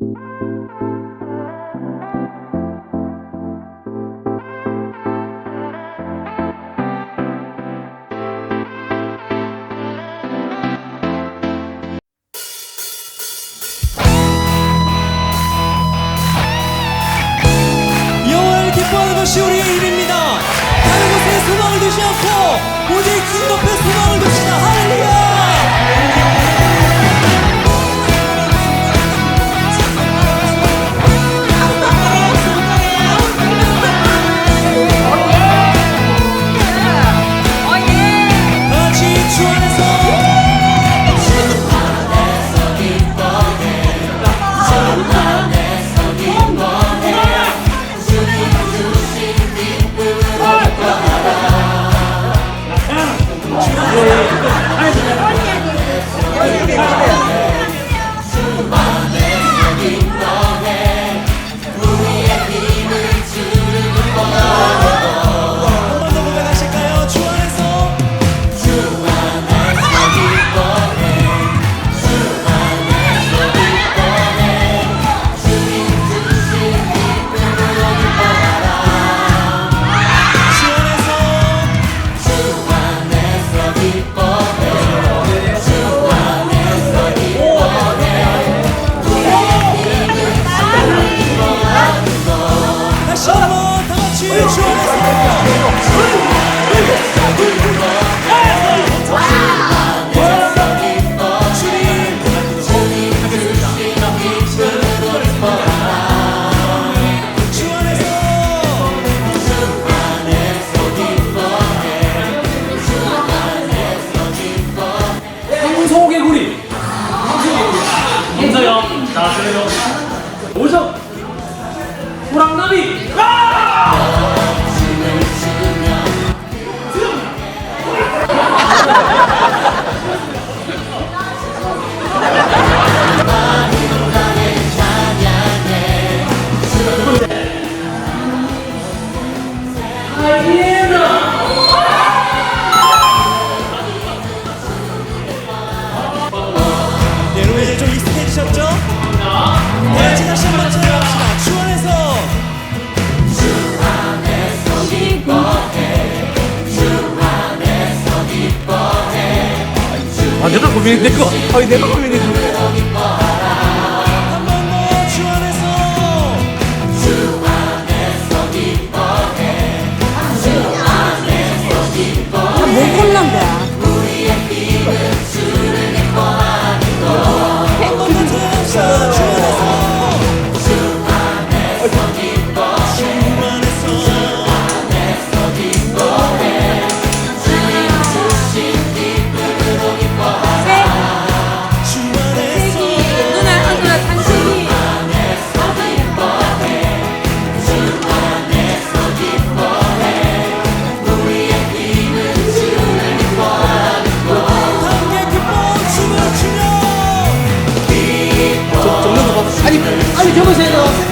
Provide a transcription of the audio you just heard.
Bye. 호랑나비 아! 내로에좀 익숙해지셨죠? 고민되고 아니 내가 고민이 Marcelo.